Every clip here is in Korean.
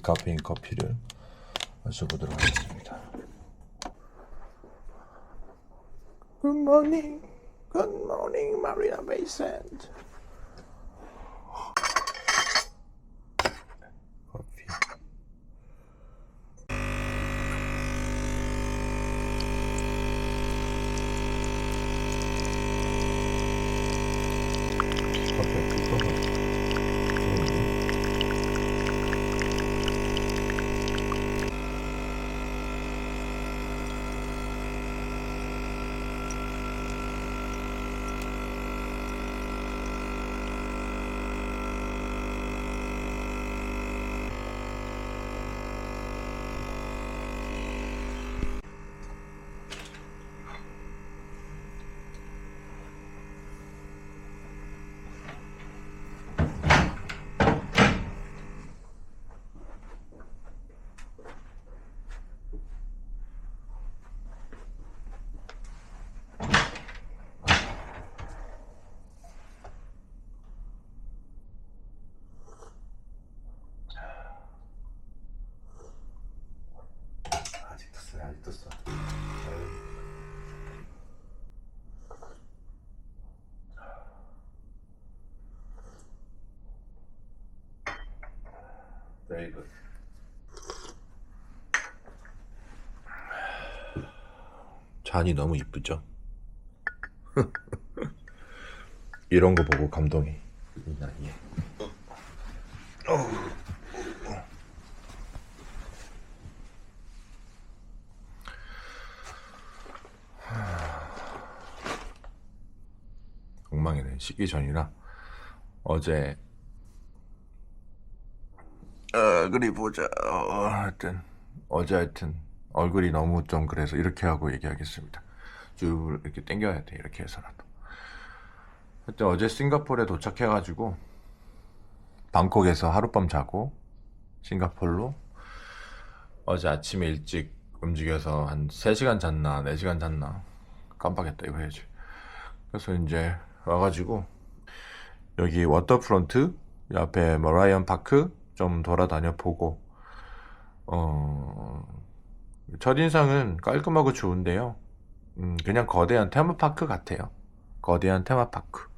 디카페인 커피를 마셔보도록 하겠습니다. Marina Bay Sands. 커피. 커피 뜯어서 좋은데? 아직도 써, 아직도 써. Very good. 잔이 너무 이쁘죠? 이런 거 보고 감동이 이 나이에. 엉망이네. 식기 전이라 어제 어, 그리 보자. 어, 하여튼 어제 하여튼 얼굴이 너무 좀 그래서 이렇게 하고 얘기하겠습니다. 쭉 이렇게 당겨야 돼. 이렇게 해서라도. 하여튼 어제 싱가포르에 도착해가지고 방콕에서 하룻밤 자고 싱가포르로 어제 아침에 일찍 움직여서 한 3시간 잤나 4시간 잤나 깜빡했다 이거 해야지 그래서 이제 와가지고 여기 워터프론트 옆에 머라이언 파크 좀 돌아다녀 보고 어 첫인상은 깔끔하고 좋은데요 음, 그냥 거대한 테마파크 같아요 거대한 테마파크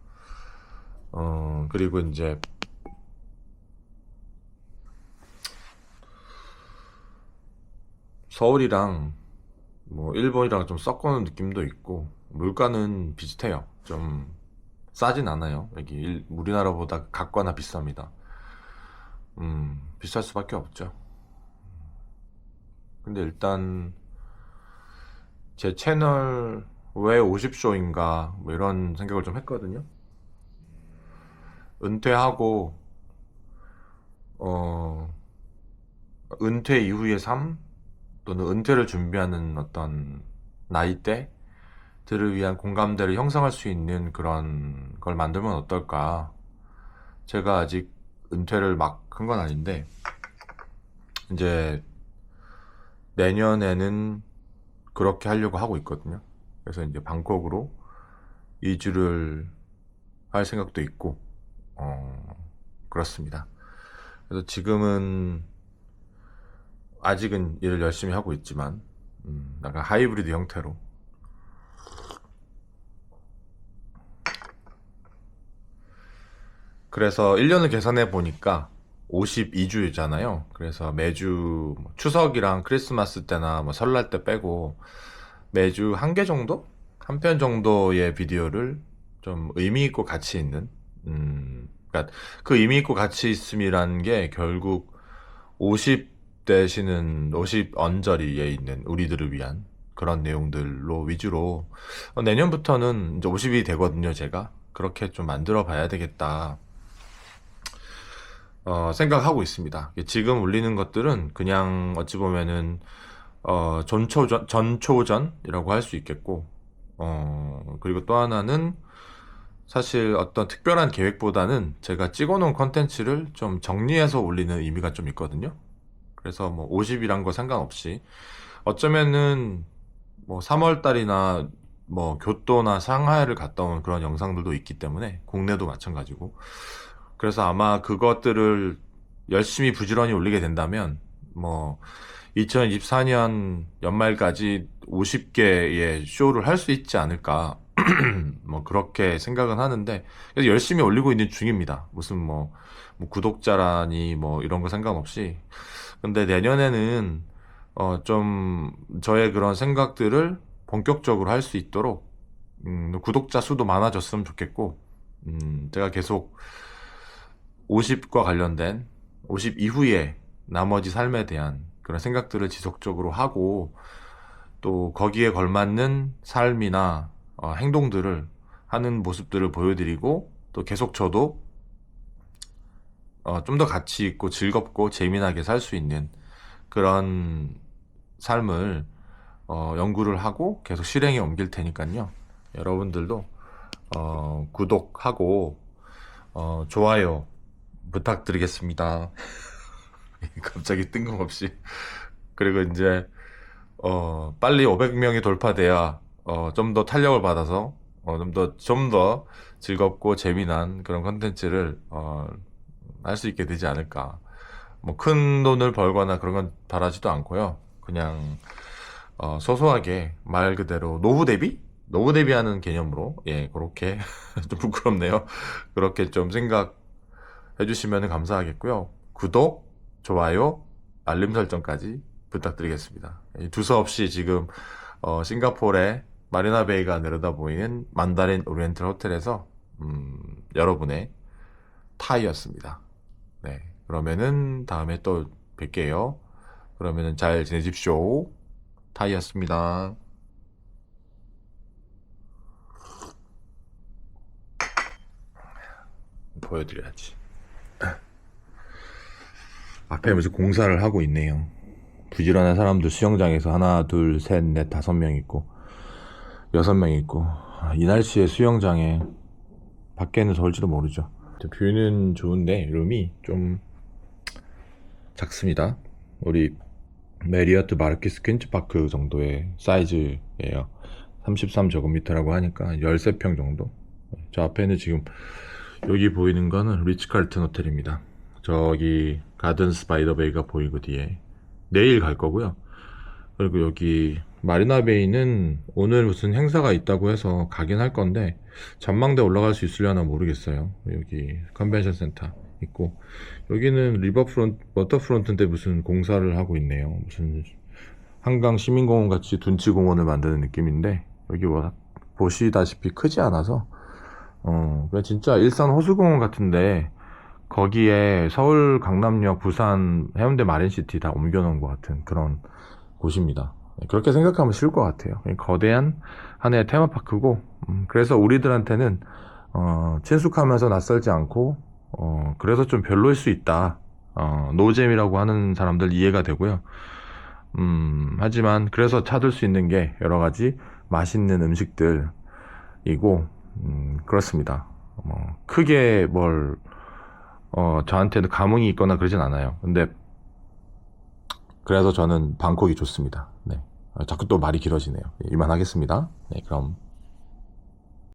어 그리고 이제 서울이랑 뭐 일본이랑 좀 섞어놓은 느낌도 있고 물가는 비슷해요. 좀 싸진 않아요. 여기 일- 우리나라보다 각과나 비쌉니다. 음, 비쌀 수밖에 없죠. 근데 일단 제 채널 왜 50쇼인가 뭐 이런 생각을 좀 했거든요. 은퇴하고 어 은퇴 이후의 삶 또는 은퇴를 준비하는 어떤 나이대들을 위한 공감대를 형성할 수 있는 그런 걸 만들면 어떨까. 제가 아직 은퇴를 막 한 건 아닌데, 이제 내년에는 그렇게 하려고 하고 있거든요. 그래서 이제 방콕으로 이주를 할 생각도 있고, 어, 그렇습니다. 그래서 지금은 아직은 일을 열심히 하고 있지만 음, 약간 하이브리드 형태로 그래서 1년을 계산해 보니까 52주잖아요. 그래서 매주 뭐 추석이랑 크리스마스 때나 뭐 설날 때 빼고 매주 한 개 정도? 한 편 정도의 비디오를 좀 의미 있고 가치 있는 음, 그러니까 그 의미 있고 가치 있음이란 게 결국 50 되시는 50 언저리에 있는 우리들을 위한 그런 내용들로 위주로 어, 내년부터는 이제 50이 되거든요, 제가. 그렇게 좀 만들어 봐야 되겠다. 어, 생각하고 있습니다. 지금 올리는 것들은 그냥 어찌 보면은 어, 전초전, 전초전이라고 할 수 있겠고, 어, 그리고 또 하나는 사실 어떤 특별한 계획보다는 제가 찍어놓은 컨텐츠를 좀 정리해서 올리는 의미가 좀 있거든요. 그래서 뭐 50이란 거 상관없이 어쩌면은 뭐 3월 달이나 뭐 교토나 상하이를 갔다 온 그런 영상들도 있기 때문에 국내도 마찬가지고 그래서 아마 그것들을 열심히 부지런히 올리게 된다면 뭐 2024년 연말까지 50개의 쇼를 할 수 있지 않을까 뭐 그렇게 생각은 하는데 그래서 열심히 올리고 있는 중입니다. 무슨 뭐, 뭐 구독자라니 뭐 이런 거 상관없이 근데 내년에는 어 좀 저의 그런 생각들을 본격적으로 할 수 있도록 음, 구독자 수도 많아졌으면 좋겠고 음, 제가 계속 50과 관련된 50 이후에 나머지 삶에 대한 그런 생각들을 지속적으로 하고 또 거기에 걸맞는 삶이나 어, 행동들을 하는 모습들을 보여드리고 또 계속 저도 어, 좀 더 가치 있고 즐겁고 재미나게 살 수 있는 그런 삶을 어, 연구를 하고 계속 실행에 옮길 테니까요. 여러분들도 어, 구독하고 어, 좋아요 부탁드리겠습니다. 갑자기 뜬금없이 그리고 이제 어, 빨리 500명이 돌파돼야 어, 좀 더 탄력을 받아서 어, 좀 더 좀 더 즐겁고 재미난 그런 컨텐츠를 어, 할 수 있게 되지 않을까. 뭐 큰 돈을 벌거나 그런 건 바라지도 않고요. 그냥 어, 소소하게 말 그대로 노후 대비? 노후 대비하는 개념으로 예 그렇게 좀 부끄럽네요. 그렇게 좀 생각 해 주시면 감사하겠고요. 구독, 좋아요, 알림 설정까지 부탁드리겠습니다. 이 두서없이 지금 어, 싱가포르의 마리나 베이가 내려다 보이는 만다린 오리엔탈 호텔에서 음, 여러분의 타이였습니다. 네, 그러면은 다음에 또 뵐게요. 그러면은 잘 지내십시오. 타이였습니다. 보여드려야지. 앞에 무슨 공사를 하고 있네요. 부지런한 사람들 수영장에서 하나, 둘, 셋, 넷, 다섯 명 있고, 여섯 명 있고, 아, 이 날씨에 수영장에 밖에는 더울지도 모르죠. 뷰는 좋은데, 룸이 좀 작습니다. 우리 메리어트 마르키스 퀸즈파크 정도의 사이즈예요. 33제곱미터라고 하니까 13평 정도. 저 앞에는 지금 여기 보이는 거는 리츠칼튼 호텔입니다. 저기 가든 스파이더베이가 보이고 뒤에 내일 갈 거고요. 그리고 여기 마리나베이는 오늘 무슨 행사가 있다고 해서 가긴 할 건데 전망대 올라갈 수 있으려나 모르겠어요. 여기 컨벤션 센터 있고 여기는 리버프론트 워터프론트인데 무슨 공사를 하고 있네요. 무슨 한강 시민공원 같이 둔치공원을 만드는 느낌인데 여기 뭐 보시다시피 크지 않아서 어 그냥 진짜 일산 호수공원 같은데 거기에 서울 강남역 부산 해운대 마린시티 다 옮겨놓은 것 같은 그런 곳입니다. 네, 그렇게 생각하면 쉬울 것 같아요. 거대한 하나의 테마파크고 음, 그래서 우리들한테는 어, 친숙하면서 낯설지 않고 어, 그래서 좀 별로일 수 있다. 어, 노잼이라고 하는 사람들 이해가 되고요. 음, 하지만 그래서 찾을 수 있는 게 여러 가지 맛있는 음식들이고, 음, 그렇습니다. 뭐, 크게 뭘, 어, 저한테는 감흥이 있거나 그러진 않아요. 근데, 그래서 저는 방콕이 좋습니다. 네. 아, 자꾸 또 말이 길어지네요. 이만 하겠습니다. 네, 그럼.